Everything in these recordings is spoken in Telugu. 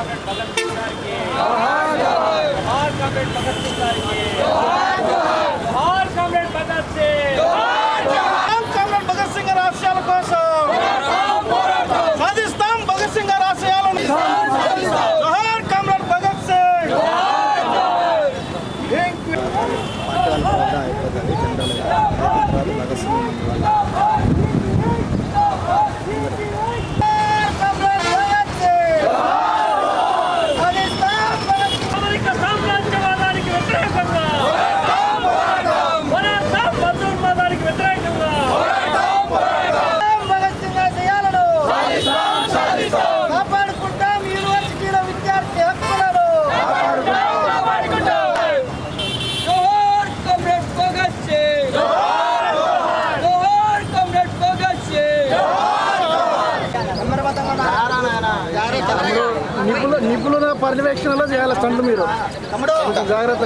కామ్రేడ్ భగత్ సింగ్ గారికి జోహార్ కామ్రేడ్ భగత్ సింగ్ గారికి జోహార్ కామ్రేడ్ భగత్ సింగ్ కామ్రేడ్ భగత్ సింగ్ గారి ఆశయాల కోసం సాధిస్తాం భగత్ సింగ్ గారి ఆశయాలను జోహార్ కామ్రేడ్ భగత్ సింగ్ అమెరికా సామ్రాజ్యవాదానికి వ్యతిరేకంగా పోరాడతాం మతోన్మాదానికి వ్యతిరేకంగా భగత్ సింగ్ ఆశయాలను కాపాడుకుంటాం యూనివర్సిటీల విద్యార్థి హక్కులను జోహార్ కమ్రేడ్ భగత్ సింగ్ జోహార్ కమ్రేడ్ భగత్ సింగ్ నిపుణ నిపుణుల పర్యవేక్షణలో చేయాలి స్టంట్ మీరు. జాగ్రత్త.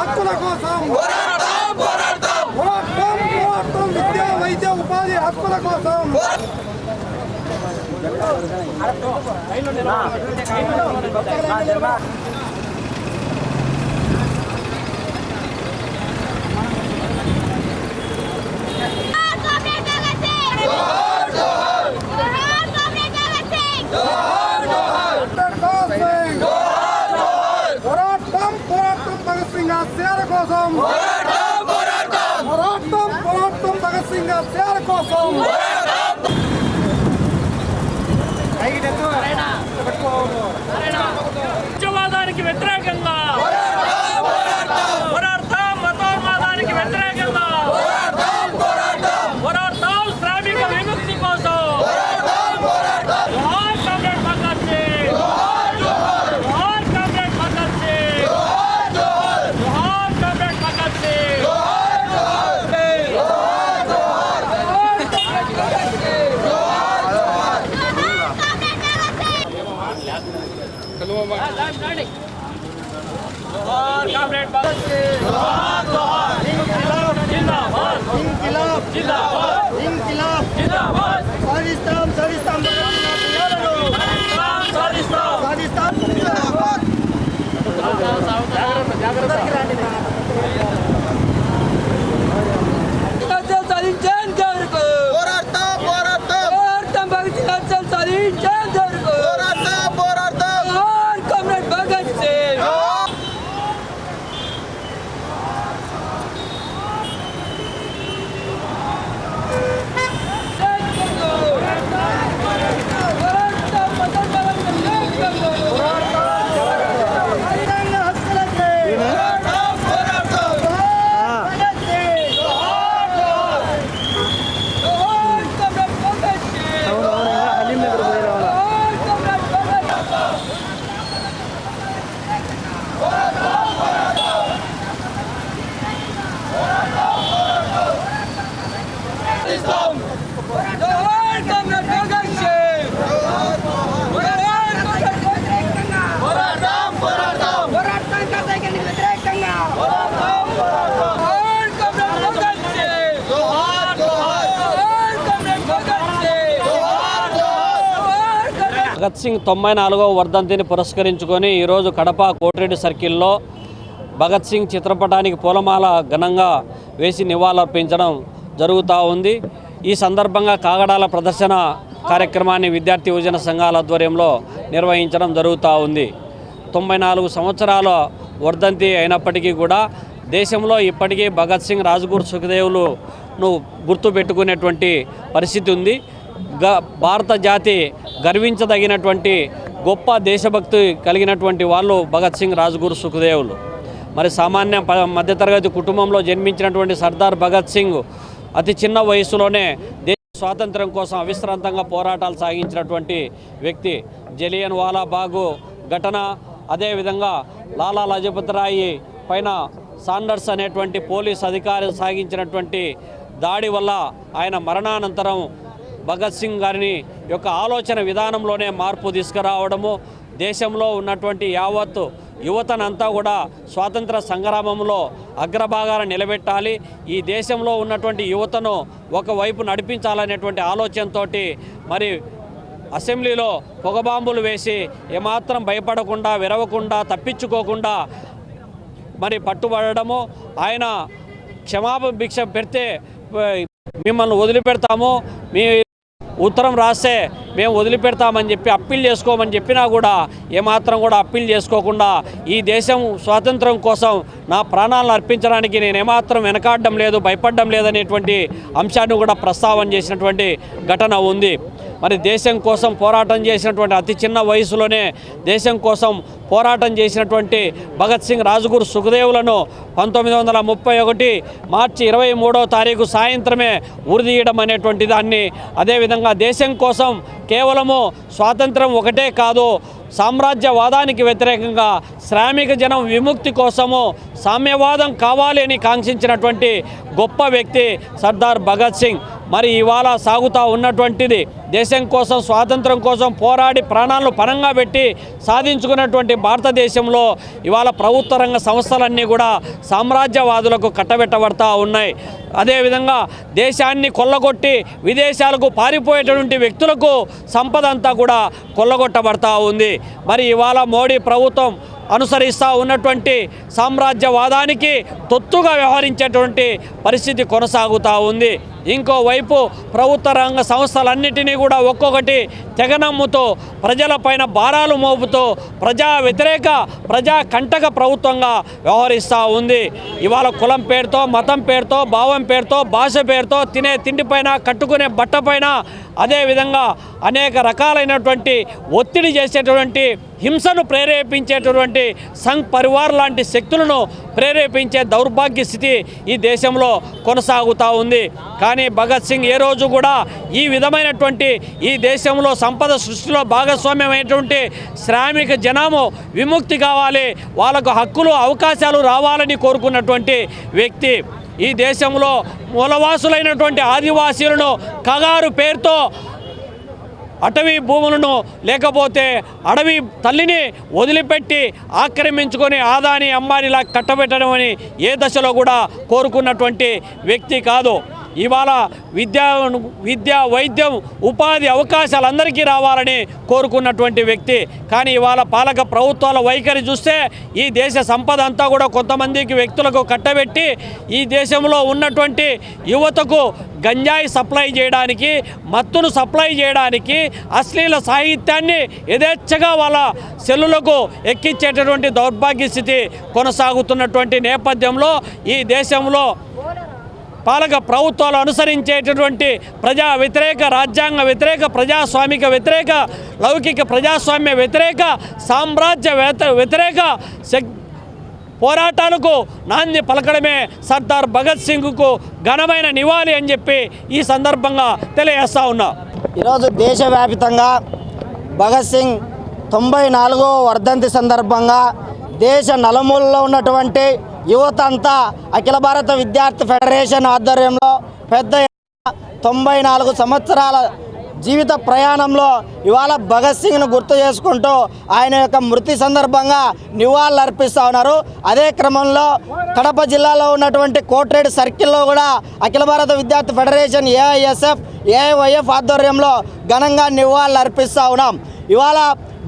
హక్కుల కోసం పోరాటం వైద్య ఉపాధి హక్కుల కోసం. Go! 巴勒斯。భగత్ సింగ్ తొంభై నాలుగవ వర్ధంతిని పురస్కరించుకొని ఈరోజు కడప కోటిరెడ్డి సర్కిల్లో భగత్ సింగ్ చిత్రపటానికి పూలమాల ఘనంగా వేసి నివాళులర్పించడం జరుగుతూ ఉంది. ఈ సందర్భంగా కాగడాల ప్రదర్శన కార్యక్రమాన్ని విద్యార్థి యువజన సంఘాల ఆధ్వర్యంలో నిర్వహించడం జరుగుతూ ఉంది. తొంభై నాలుగు సంవత్సరాల వర్ధంతి అయినప్పటికీ కూడా దేశంలో ఇప్పటికీ భగత్ సింగ్ రాజ్గురు సుఖదేవులను గుర్తుపెట్టుకునేటువంటి పరిస్థితి ఉంది. భారత జాతి గర్వించదగినటువంటి గొప్ప దేశభక్తి కలిగినటువంటి వాళ్ళు భగత్ సింగ్ రాజ్గురు సుఖదేవులు. మరి సామాన్య ప- మధ్యతరగతి కుటుంబంలో జన్మించినటువంటి సర్దార్ భగత్ సింగ్ అతి చిన్న వయసులోనే దేశ స్వాతంత్రం కోసం అవిశ్రాంతంగా పోరాటాలు సాగించినటువంటి వ్యక్తి. జలియన్ వాలాబాగు ఘటన అదేవిధంగా లాలా లజపతి రాయి పైన సాండర్స్ అనేటువంటి పోలీస్ అధికారి సాగించినటువంటి దాడి వల్ల ఆయన మరణానంతరం భగత్ సింగ్ గారిని యొక్క ఆలోచన విధానంలోనే మార్పు తీసుకురావడము దేశంలో ఉన్నటువంటి యావత్తు యువతనంతా కూడా స్వాతంత్ర సంగ్రామంలో అగ్రభాగాన నిలబెట్టాలి. ఈ దేశంలో ఉన్నటువంటి యువతను ఒకవైపు నడిపించాలనేటువంటి ఆలోచనతోటి మరి అసెంబ్లీలో పొగబాంబులు వేసి ఏమాత్రం భయపడకుండా విరవకుండా తప్పించుకోకుండా మరి పట్టుబడము ఆయన క్షమాపణ భిక్ష పెడితే మిమ్మల్ని వదిలిపెడతాము. మీ ఉత్తరం రాస్తే మేము వదిలిపెడతామని చెప్పి అప్పీల్ చేసుకోమని చెప్పినా కూడా ఏమాత్రం కూడా అప్పీల్ చేసుకోకుండా ఈ దేశం స్వాతంత్రం కోసం నా ప్రాణాలను అర్పించడానికి నేను ఏమాత్రం వెనకాడడం లేదు భయపడడం లేదనేటువంటి అంశాన్ని కూడా ప్రస్తావన చేసినటువంటి ఘటన ఉంది. మరి దేశం కోసం పోరాటం చేసినటువంటి అతి చిన్న వయసులోనే దేశం కోసం పోరాటం చేసినటువంటి భగత్ సింగ్ రాజుగురు సుఖదేవులను పంతొమ్మిది వందల ముప్పై ఒకటి మార్చి ఇరవై మూడో తారీఖు సాయంత్రమే ఉరిదీయడం అనేటువంటి దాన్ని. అదేవిధంగా దేశం కోసం కేవలము స్వాతంత్రం ఒకటే కాదు సామ్రాజ్యవాదానికి వ్యతిరేకంగా శ్రామిక జనం విముక్తి కోసము సామ్యవాదం కావాలి అని కాంక్షించినటువంటి గొప్ప వ్యక్తి సర్దార్ భగత్ సింగ్. మరి ఇవాళ సాగుతూ ఉన్నటువంటిది దేశం కోసం స్వాతంత్రం కోసం పోరాడి ప్రాణాలను పణంగా పెట్టి సాధించుకున్నటువంటి భారతదేశంలో ఇవాళ ప్రభుత్వ రంగ సంస్థలన్నీ కూడా సామ్రాజ్యవాదులకు కట్టబెట్టబడతా ఉన్నాయి. అదేవిధంగా దేశాన్ని కొల్లగొట్టి విదేశాలకు పారిపోయేటటువంటి వ్యక్తులకు సంపద అంతా కూడా కొల్లగొట్టబడతా ఉంది. మరి ఇవాళ మోడీ ప్రభుత్వం అనుసరిస్తూ ఉన్నటువంటి సామ్రాజ్యవాదానికి తొత్తుగా వ్యవహరించేటువంటి పరిస్థితి కొనసాగుతూ ఉంది. ఇంకోవైపు ప్రభుత్వ రంగ సంస్థలన్నిటినీ కూడా ఒక్కొక్కటి తెగనమ్ముతూ ప్రజలపైన భారాలు మోపుతూ ప్రజా వ్యతిరేక ప్రజా కంటక ప్రభుత్వంగా వ్యవహరిస్తూ ఉంది. ఇవాళ కులం పేరుతో మతం పేరుతో భావం పేరుతో భాష పేరుతో తినే తిండిపైన కట్టుకునే బట్టపైన అదేవిధంగా అనేక రకాలైనటువంటి ఒత్తిడి చేసేటువంటి హింసను ప్రేరేపించేటటువంటి సంఘ్ పరివార్ లాంటి శక్తులను ప్రేరేపించే దౌర్భాగ్య స్థితి ఈ దేశంలో కొనసాగుతూ ఉంది. కానీ భగత్ సింగ్ ఏ రోజు కూడా ఈ విధమైనటువంటి ఈ దేశంలో సంపద సృష్టిలో భాగస్వామ్యమైనటువంటి శ్రామిక జనము విముక్తి కావాలి వాళ్ళకు హక్కులు అవకాశాలు రావాలని కోరుకున్నటువంటి వ్యక్తి. ఈ దేశంలో మూలవాసులైనటువంటి ఆదివాసీలను కగారు పేరుతో అటవీ భూములను లేకపోతే అడవి తల్లిని వదిలిపెట్టి ఆక్రమించుకొని ఆదాని అంబానీలా కట్టబెట్టడం అని ఏ దశలో కూడా కోరుకున్నటువంటి వ్యక్తి కాదు. ఇవాళ విద్యా విద్య వైద్యం ఉపాధి అవకాశాలు అందరికీ రావాలని కోరుకున్నటువంటి వ్యక్తి. కానీ ఇవాళ పాలక ప్రభుత్వాల వైఖరి చూస్తే ఈ దేశ సంపద అంతా కూడా కొంతమందికి వ్యక్తులకు కట్టబెట్టి ఈ దేశంలో ఉన్నటువంటి యువతకు గంజాయి సప్లై చేయడానికి మత్తును సప్లై చేయడానికి అశ్లీల సాహిత్యాన్ని యథేచ్ఛగా వాళ్ళ సెల్లులకు ఎక్కించేటటువంటి దౌర్భాగ్య స్థితి కొనసాగుతున్నటువంటి నేపథ్యంలో ఈ దేశంలో పాలక ప్రభుత్వాలు అనుసరించేటటువంటి ప్రజా వ్యతిరేక రాజ్యాంగ వ్యతిరేక ప్రజాస్వామిక వ్యతిరేక లౌకిక ప్రజాస్వామ్య వ్యతిరేక సామ్రాజ్య వ్యతిరేక శక్ పోరాటాలకు నాంది పలకడమే సర్దార్ భగత్ సింగ్కు ఘనమైన నివాళి అని చెప్పి ఈ సందర్భంగా తెలియజేస్తా ఉన్నా. ఈరోజు దేశవ్యాప్తంగా భగత్ సింగ్ తొంభై నాలుగో వర్ధంతి సందర్భంగా దేశ నలుమూలలో ఉన్నటువంటి యువత అంతా అఖిల భారత విద్యార్థి ఫెడరేషన్ ఆధ్వర్యంలో పెద్ద తొంభై నాలుగు సంవత్సరాల జీవిత ప్రయాణంలో ఇవాళ భగత్ సింగ్ను గుర్తు చేసుకుంటూ ఆయన యొక్క మృతి సందర్భంగా నివాళులు అర్పిస్తూ ఉన్నారు. అదే క్రమంలో కడప జిల్లాలో ఉన్నటువంటి కోట్రేడ్ సర్కిల్లో కూడా అఖిల భారత విద్యార్థి ఫెడరేషన్ ఏఐఎస్ఎఫ్ ఏఐవైఎఫ్ ఆధ్వర్యంలో ఘనంగా నివాళులు అర్పిస్తూ ఉన్నాం. ఇవాళ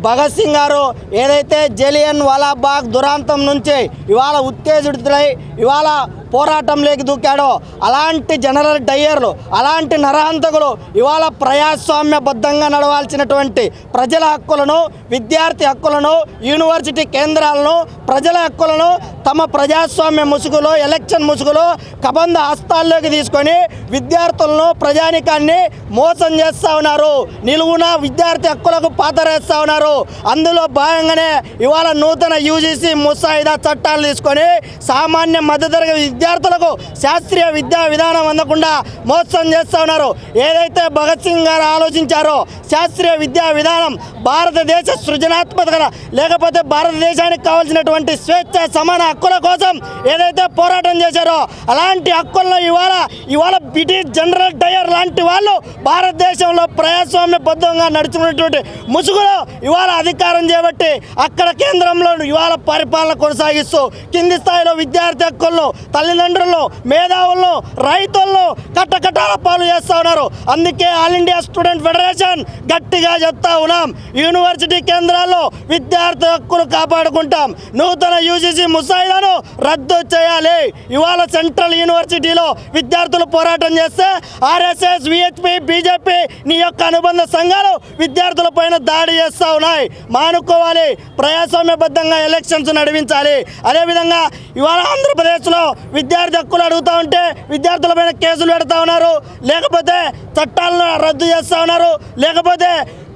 భగత్ సింగ్ గారు ఏదైతే జలియన్ వాలాబాగ్ దురాంతం నుంచి ఇవాళ ఉత్తేజితులై ఇవాళ పోరాటంలోకి దూకాడో. అలాంటి జనరల్ డయ్యర్లు అలాంటి నరహంతకులు ఇవాళ ప్రజాస్వామ్యబద్ధంగా నడవాల్సినటువంటి ప్రజల హక్కులను విద్యార్థి హక్కులను యూనివర్సిటీ కేంద్రాలను ప్రజల హక్కులను తమ ప్రజాస్వామ్య ముసుగులో ఎలక్షన్ ముసుగులో కబంధ హస్తాల్లోకి తీసుకొని విద్యార్థులను ప్రజానికాన్ని మోసం చేస్తూ ఉన్నారు. నిలువున విద్యార్థి హక్కులకు పాతరేస్తూ ఉన్నారు. అందులో భాగంగానే ఇవాళ నూతన యూజీసీ ముసాయిదా చట్టాలు తీసుకొని సామాన్య మధ్యతరగతి విద్యార్థులకు శాస్త్రీయ విద్యా విధానం అందకుండా మోసం చేస్తూ ఉన్నారు. ఏదైతే భగత్ సింగ్ గారు ఆలోచించారో శాస్త్రీయ విద్యా విధానం భారతదేశ సృజనాత్మకత లేకపోతే భారతదేశానికి కావాల్సినటువంటి స్వేచ్ఛ సమాన హక్కుల కోసం ఏదైతే పోరాటం చేశారో అలాంటి హక్కుల్లో ఇవాళ ఇవాళ బ్రిటిష్ జనరల్ డయర్ లాంటి వాళ్ళు భారతదేశంలో ప్రజాస్వామ్యబద్ధంగా నడుచుకున్నటువంటి ముసుగులో ఇవాళ అధికారం చేపట్టి అక్కడ కేంద్రంలో ఇవాళ పరిపాలన కొనసాగిస్తూ కింది స్థాయిలో విద్యార్థి హక్కులను తల్లిదండ్రులను మేధావులను రైతులను కట్టకట్టాల పాలు చేస్తూ ఉన్నారు. అందుకే ఆల్ ఇండియా స్టూడెంట్ ఫెడరేషన్ గట్టిగా చెప్తా ఉన్నాం. యూనివర్సిటీ కేంద్రాల్లో విద్యార్థి హక్కును కాపాడుకుంటాం. నూతన యూజీసీ ముసాయిదాను రద్దు చేయాలి. ఇవాళ సెంట్రల్ యూనివర్సిటీలో విద్యార్థులు పోరాటం చేస్తే ఆర్ఎస్ఎస్ విహెచ్పి బీజేపీ నీ యొక్క అనుబంధ సంఘాలు విద్యార్థుల పైన దాడి చేస్తూ ఉన్నాయి. మానుకోవాలి. ప్రజాస్వామ్యబద్ధంగా ఎలక్షన్స్ నడిపించాలి. అదేవిధంగా ఇవాళ ఆంధ్రప్రదేశ్లో విద్యార్థి హక్కులు అడుగుతూ ఉంటే విద్యార్థుల పైన కేసులు పెడతా ఉన్నారు. లేకపోతే చట్టాలను రద్దు చేస్తూ ఉన్నారు. లేకపోతే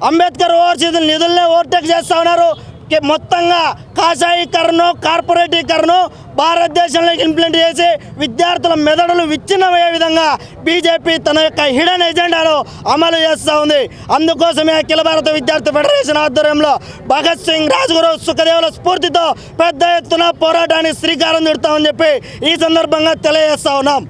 అంబేద్కర్ ఓవర్సీస్ నిధులనే ఓవర్టేక్ చేస్తూ ఉన్నారు. మొత్తంగా కాషాయీకరణ కార్పొరేటీకరణ భారతదేశంలోకి ఇంప్లిమెంట్ చేసి విద్యార్థుల మెదడులు విచ్ఛిన్నమయ్యే విధంగా బీజేపీ తన యొక్క హిడెన్ ఎజెండాను అమలు చేస్తూ ఉంది. అందుకోసమే అఖిల భారత విద్యార్థి ఫెడరేషన్ ఆధ్వర్యంలో భగత్ సింగ్ రాజ్గురు సుఖదేవుల స్ఫూర్తితో పెద్ద ఎత్తున పోరాటానికి శ్రీకారం చుడతామని చెప్పి ఈ సందర్భంగా తెలియజేస్తా ఉన్నాం.